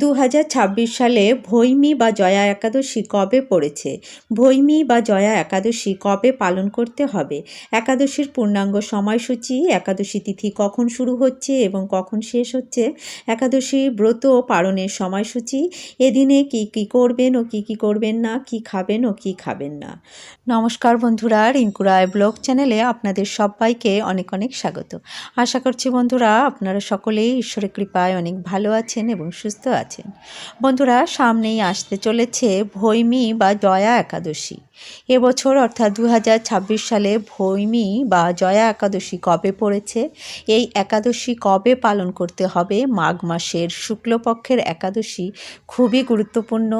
দু হাজার ছাব্বিশ সালে ভৈমী বা জয়া একাদশী কবে পড়েছে? ভৈমী বা জয়া একাদশী কবে পালন করতে হবে? একাদশীর পূর্ণাঙ্গ সময়সূচি, একাদশী তিথি কখন শুরু হচ্ছে এবং কখন শেষ হচ্ছে? একাদশী ব্রত পালনের সময়সূচি, এদিনে কি কি করবেন ও কি কি করবেন না, কি খাবেন ও কি খাবেন না? নমস্কার বন্ধুরা রিঙ্কুরায় ব্লগ চ্যানেলে আপনাদের সবাইকে অনেক অনেক স্বাগত। আশা করছি বন্ধুরা, আপনারা সকলেই ঈশ্বরের কৃপায় অনেক ভালো আছেন এবং সুস্থ আছেন। বন্ধুরা, সামনেই আসতে চলেছে ভৈমী বা জয়া একাদশী। এবছর অর্থাৎ দু হাজার ছাব্বিশ সালে ভৈমী বা জয়া একাদশী কবে পড়েছে? এই একাদশী কবে পালন করতে হবে? মাঘ মাসের শুক্লপক্ষের একাদশী খুবই গুরুত্বপূর্ণ।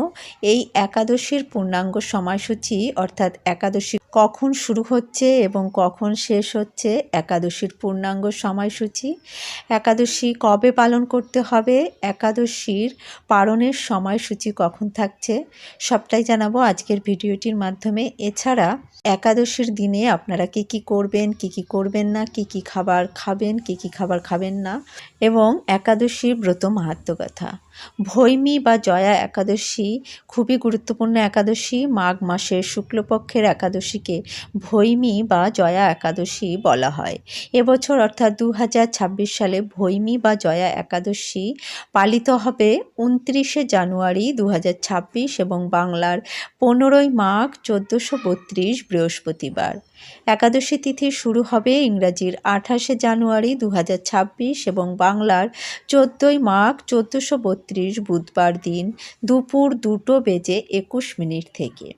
এই একাদশীর পূর্ণাঙ্গ সময়সূচি অর্থাৎ একাদশী কখন শুরু হচ্ছে এবং কখন শেষ হচ্ছে একাদশীর পূর্ণাঙ্গ সময়সূচি? একাদশী কবে পালন করতে হবে? একাদশীর পালনের সময়সূচি কখন থাকছে? সবটাই জানাব আজকের ভিডিওটির মাধ্যমে। এছাড়া একাদশীর দিনে আপনারা কি কি করবেন, কি কি করবেন না, কি কি খাবার খাবেন, কি কি খাবার খাবেন না এবং একাদশীর ব্রত মাহাত্ম কথা ভৈমী বা জয়া একাদশী খুবই গুরুত্বপূর্ণ একাদশী। মাঘ মাসের শুক্লপক্ষের একাদশীকে ভৈমী বা জয়া একাদশী বলা হয়। এবছর অর্থাৎ দু হাজার ছাব্বিশ সালে ভৈমী বা জয়া একাদশী পালিত হবে উনত্রিশে জানুয়ারি দু হাজার ছাব্বিশ এবং বাংলার পনেরোই মাঘ চোদ্দোশো বত্রিশ বৃহস্পতিবার। একাদশী তিথি শুরু হবে ইংরাজির আঠাশে জানুয়ারি দু হাজার ছাব্বিশ এবং বাংলার চোদ্দোই মাঘ চোদ্দোশো বত্রিশ বুধবার দিন দুপুর দুটো বেজে একুশ মিনিট থেকে।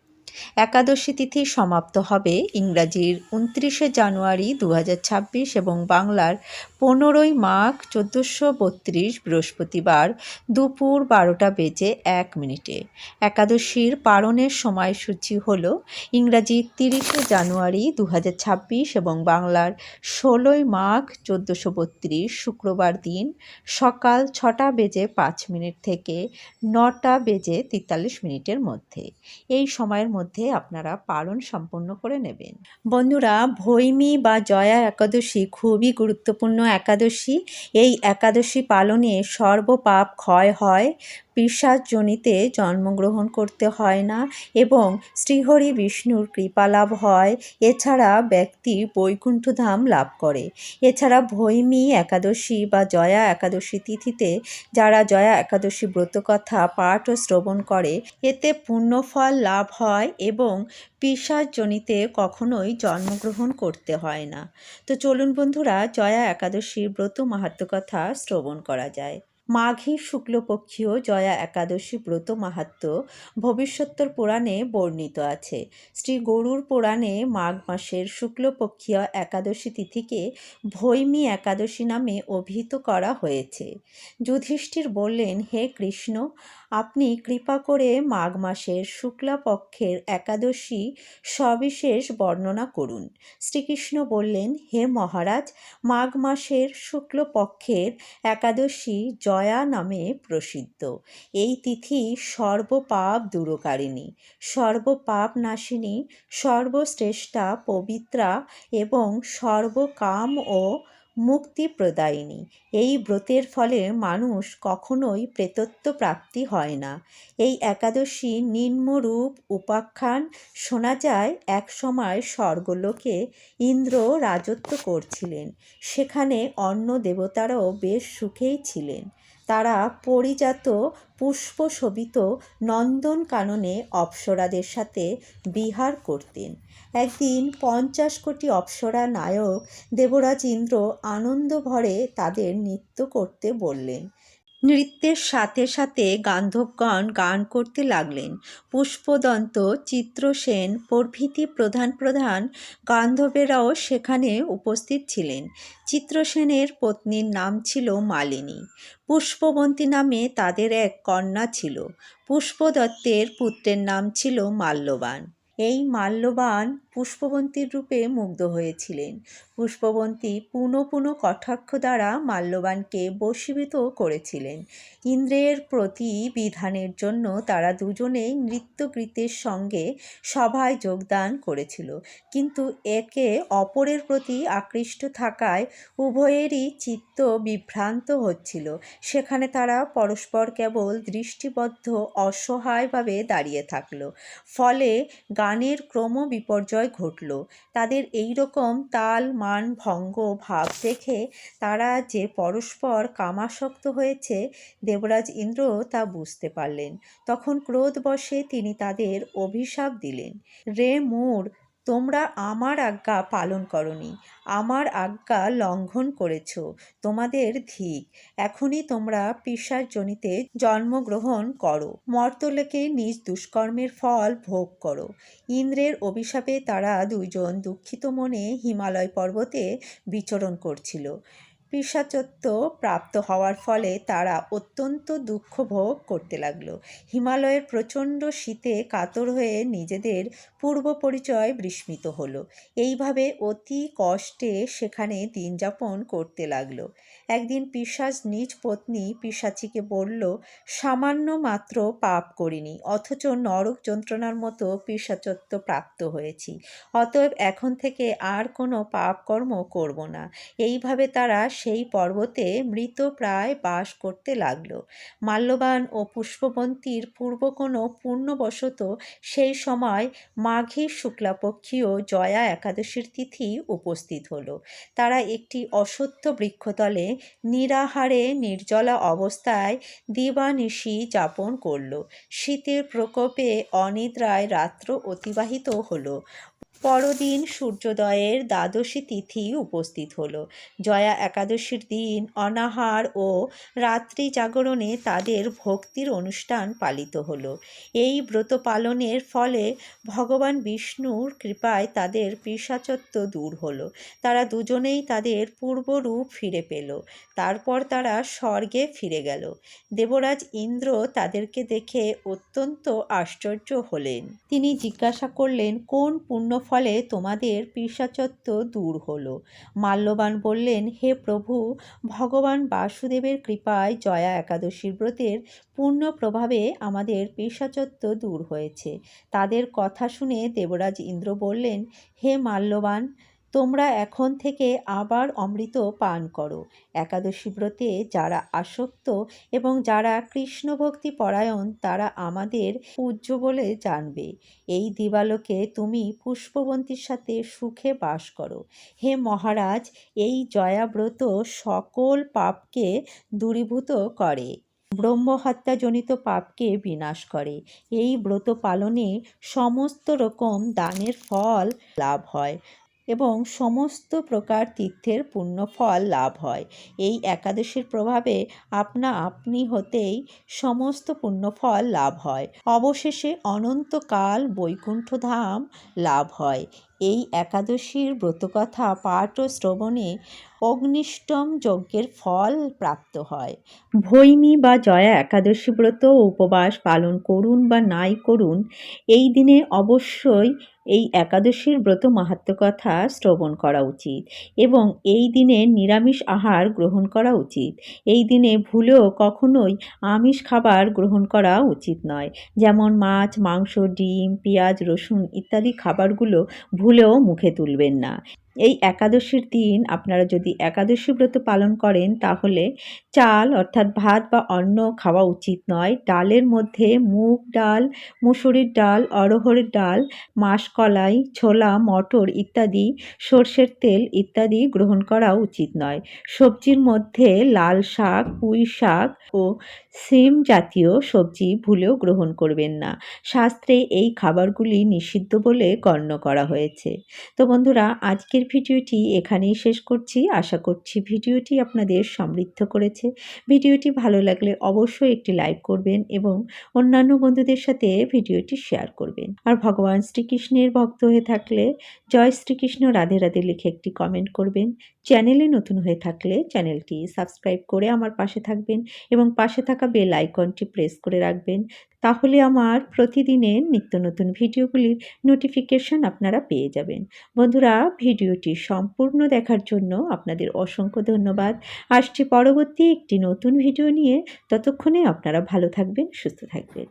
একাদশী তিথি সমাপ্ত হবে ইংরাজির উনত্রিশে জানুয়ারি দু হাজার ছাব্বিশ এবং বাংলার পনেরোই মাঘ চোদ্দোশো বত্রিশ বৃহস্পতিবার দুপুর বারোটা বেজে এক মিনিটে। একাদশীর পালনের সময়সূচি হল ইংরাজি তিরিশে জানুয়ারি দু হাজার ছাব্বিশ এবং বাংলার ষোলোই মাঘ চোদ্দোশো বত্রিশ শুক্রবার দিন সকাল ছটা বেজে পাঁচ মিনিট থেকে নটা বেজে তেতাল্লিশ মিনিটের মধ্যে। এই সময়ের মধ্যে আপনারা পালন সম্পন্ন করে নেবেন। বন্ধুরা, ভৈমী বা জয়া একাদশী খুবই গুরুত্বপূর্ণ একাদশী। এই একাদশী পালনে সর্বপাপ ক্ষয় হয়। পিসাজনিতে জন্মগ্রহণ করতে হয় না এবং শ্রীহরি বিষ্ণুর কৃপা লাভ হয়। এছাড়া ব্যক্তি বৈকুণ্ঠধাম লাভ করে। এছাড়া ভৈমী একাদশী বা জয়া একাদশী তিথিতে যারা জয়া একাদশী ব্রতকথা, পাঠ ও শ্রবণ করে, এতে পুণ্যফল লাভ হয় এবং পিসাজনিতে কখনোই জন্মগ্রহণ করতে হয় না। তো চলুন বন্ধুরা, জয়া একাদশীর ব্রত মাহাত্ম কথা শ্রবণ করা যায়। মাঘী শুক্লপক্ষীয় জয়া একাদশী ব্রত মাহাত্ম ভবিষ্যত্তর পুরাণে বর্ণিত আছে। শ্রী গরুর পুরাণে মাঘ মাসের শুক্লপক্ষীয় একাদশী তিথিকে ভৈমী একাদশী নামে অভিহিত করা হয়েছে। যুধিষ্ঠির বললেন, হে কৃষ্ণ আপনি কৃপা করে মাঘ মাসের শুক্লাপক্ষের একাদশী সবিশেষ বর্ণনা করুন। শ্রীকৃষ্ণ বললেন, হে মহারাজ, মাঘ মাসের শুক্লপক্ষের একাদশী জয়া নামে প্রসিদ্ধ। এই তিথি সর্বপাপ দূরকারিণী, সর্বপাপ নাশিনী, সর্বশ্রেষ্ঠা পবিত্রা এবং সর্বকাম ও মুক্তি প্রদায়িনী। এই ব্রতের ফলে মানুষ কখনোই প্রেতত্ব প্রাপ্তি হয় না। এই একাদশী নিম্নরূপ উপাখ্যান শোনা যায় এক সময় স্বর্গলোকে ইন্দ্র রাজত্ব করছিলেন। সেখানে অন্য দেবতারাও বেশ সুখেই ছিলেন। তারা পরিজাত পুষ্পশোভিত নন্দনকাননে অপ্সরাদের সাথে বিহার করতেন। একদিন পঞ্চাশ কোটি অপ্সরা নায়ক দেবরাজ ইন্দ্র আনন্দ ভরে তাদের নৃত্য করতে বললেন। নৃত্যের সাথে সাথে গান্ধবগণ গান করতে লাগলেন। পুষ্পদন্ত চিত্রসেন প্রভৃতি প্রধান প্রধান গান্ধবেরাও সেখানে উপস্থিত ছিলেন। চিত্রসেনের পত্নীর নাম ছিল মালিনী। পুষ্পবন্তী নামে তাদের এক কন্যা ছিল। পুষ্পদত্তের পুত্রের নাম ছিল মাল্যবান। এই মাল্যবান পুষ্পবন্তীর রূপে মুগ্ধ হয়েছিলেন। পুষ্পবন্তী পুনঃ পুনঃ কটাক্ষ দ্বারা মাল্যবানকে বশীভূত করেছিলেন। ইন্দ্রের প্রতি বিধানের জন্য তারা দুজনেই নৃত্যগীতের সঙ্গে সভায় যোগদান করেছিল। কিন্তু একে অপরের প্রতি আকৃষ্ট থাকায় উভয়েরই চিত্ত বিভ্রান্ত হচ্ছিল। সেখানে তারা পরস্পর কেবল দৃষ্টিবদ্ধ, অসহায়ভাবে দাঁড়িয়ে থাকল। ফলে গানের ক্রম বিপর্যয় ঘটল। তাদের এই রকম তাল, মান, ভঙ্গ, ভাব দেখে তারা যে পরস্পর কামাসক্ত হয়েছে, দেবরাজ ইন্দ্র তা বুঝতে পারলেন। তখন ক্রোধ ক্রোধবশে তিনি তাদের অভিশাপ দিলেন। রে মূর তোমরা আমার আজ্ঞা পালন করনি। আমার আজ্ঞা লঙ্ঘন করেছ। তোমাদের ধিক এখনই তোমরা পিসার্জনিতে জন্মগ্রহণ করো। মর্তলেকে নিজ দুষ্কর্মের ফল ভোগ করো। ইন্দ্রের অভিশাপে তারা দুইজন দুঃখিত মনে হিমালয় পর্বতে বিচরণ করছিল। পিসাচত্ব প্রাপ্ত হওয়ার ফলে তারা অত্যন্ত দুঃখ ভোগ করতে লাগল। হিমালয়ের প্রচণ্ড শীতে কাতর হয়ে নিজেদের পূর্ব পরিচয় বিস্মিত হলো। এইভাবে অতি কষ্টে সেখানে দিন যাপন করতে লাগল। একদিন পিসাজ নিজ পত্নী পিসাচিকে বলল, সামান্য মাত্র পাপ করিনি, অথচ নরক যন্ত্রণার মতো পিসাচত্ব প্রাপ্ত হয়েছি। অতএব এখন থেকে আর কোনো পাপ কর্ম করব না। এইভাবে তারা সেই পর্বতে মৃত প্রায় বাস করতে লাগল। মাল্যবান ও পুষ্পবন্তীর পূর্ব কোনো পূর্ণবশত সেই সময় মাঘী শুক্লাপক্ষীয় জয়া একাদশীর তিথি উপস্থিত হলো। তারা একটি অসত্য বৃক্ষতলে নিরাহারে নির্জলা অবস্থায় দিবানিশি যাপন করল। শীতের প্রকোপে অনিদ্রায় রাত্র অতিবাহিত হলো। পরদিন সূর্যোদয়ের দ্বাদশী তিথি উপস্থিত হলো। জয়া একাদশীর দিন অনাহার ও রাত্রি জাগরণে তাদের ভক্তির অনুষ্ঠান পালিত হলো। এই ব্রত পালনের ফলে ভগবান বিষ্ণুর কৃপায় তাদের পিসাচত্ব দূর হলো। তারা দুজনেই তাদের পূর্বরূপ ফিরে পেল। তারপর তারা স্বর্গে ফিরে গেল। দেবরাজ ইন্দ্র তাদেরকে দেখে অত্যন্ত আশ্চর্য হলেন। তিনি জিজ্ঞাসা করলেন, কোন পুণ্য ফলে তোমাদের পিসাচত্ব দূর হলো। মাল্যবান বললেন, হে প্রভু, ভগবান বাসুদেবের কৃপায় জয়া একাদশীর ব্রতের পূর্ণ প্রভাবে আমাদের পিসাচত্ব দূর হয়েছে। তাদের কথা শুনে দেবরাজ ইন্দ্র বললেন, হে মাল্যবান তোমরা এখন থেকে আবার অমৃত পান করো। একাদশী ব্রতে যারা আসক্ত এবং যারা কৃষ্ণ ভক্তি পরায়ণ, তারা আমাদের পূজ্য বলে জানবে। এই দিবালোকে তুমি পুষ্পবন্তীর সাথে সুখে বাস করো। হে মহারাজ, এই জয়াব্রত সকল পাপকে দূরীভূত করে। ব্রহ্মহত্যাজনিত পাপকে বিনাশ করে। এই ব্রত পালনে সমস্ত রকম দানের ফল লাভ হয়। এবং সমস্ত প্রকার তীর্থের পূর্ণ ফল লাভ হয়। এই একাদশীর প্রভাবে আপনা আপনি হতেই সমস্ত পূর্ণ ফল লাভ হয়। অবশেষে অনন্তকাল বৈকুণ্ঠধাম লাভ হয়। এই একাদশীর ব্রতকথা পাঠ ও শ্রবণে অগ্নিষ্টম যজ্ঞের ফল প্রাপ্ত হয়। ভৈমী বা জয়া একাদশী ব্রত উপবাস পালন করুন বা নাই করুন, এই দিনে অবশ্যই এই একাদশীর ব্রত মাহাত্ম কথা শ্রবণ করা উচিত এবং এই দিনে নিরামিষ আহার গ্রহণ করা উচিত। এই দিনে ভুলেও কখনোই আমিষ খাবার গ্রহণ করা উচিত নয়। যেমন মাছ, মাংস, ডিম, পেঁয়াজ, রসুন ইত্যাদি খাবারগুলো ভুলেও মুখে তুলবেন না। এই একাদশীর দিন আপনারা যদি একাদশী ব্রত পালন করেন, তাহলে চাল অর্থাৎ ভাত বা অন্ন খাওয়া উচিত নয়। ডালের মধ্যে মুগ ডাল, মুসুরির ডাল অরহরের ডাল, মাসকলাই, ছোলা, মটর ইত্যাদি, সর্ষের তেল ইত্যাদি গ্রহণ করা উচিত নয়। সবজির মধ্যে লাল শাক, পুঁই শাক ও সিম জাতীয় সবজি ভুলেও গ্রহণ করবেন না। শাস্ত্রে এই খাবারগুলি নিষিদ্ধ বলে গণ্য করা হয়েছে। তো বন্ধুরা আজকের ভিডিওটি এখানেই শেষ করছি। আশা করছি ভিডিওটি আপনাদের সমৃদ্ধ করেছে। ভিডিওটি ভালো লাগলে অবশ্যই একটি লাইক করবেন এবং অন্যান্য বন্ধুদের সাথে ভিডিওটি শেয়ার করবেন। আর ভগবান শ্রীকৃষ্ণের ভক্ত হয়ে থাকলে জয় শ্রীকৃষ্ণ, রাধে রাধে লিখে একটি কমেন্ট করবেন। চ্যানেলে নতুন হয়ে থাকলে চ্যানেলটি সাবস্ক্রাইব করে আমার পাশে থাকবেন এবং পাশে থাকা বেল আইকনটি প্রেস করে রাখবেন। তাহলে আমার প্রতিদিনের নিত্য নতুন ভিডিওগুলির নোটিফিকেশন আপনারা পেয়ে যাবেন। বন্ধুরা ভিডিওটি সম্পূর্ণ দেখার জন্য আপনাদের অসংখ্য ধন্যবাদ। আসছি পরবর্তী একটি নতুন ভিডিও নিয়ে। ততক্ষণে আপনারা ভালো থাকবেন, সুস্থ থাকবেন।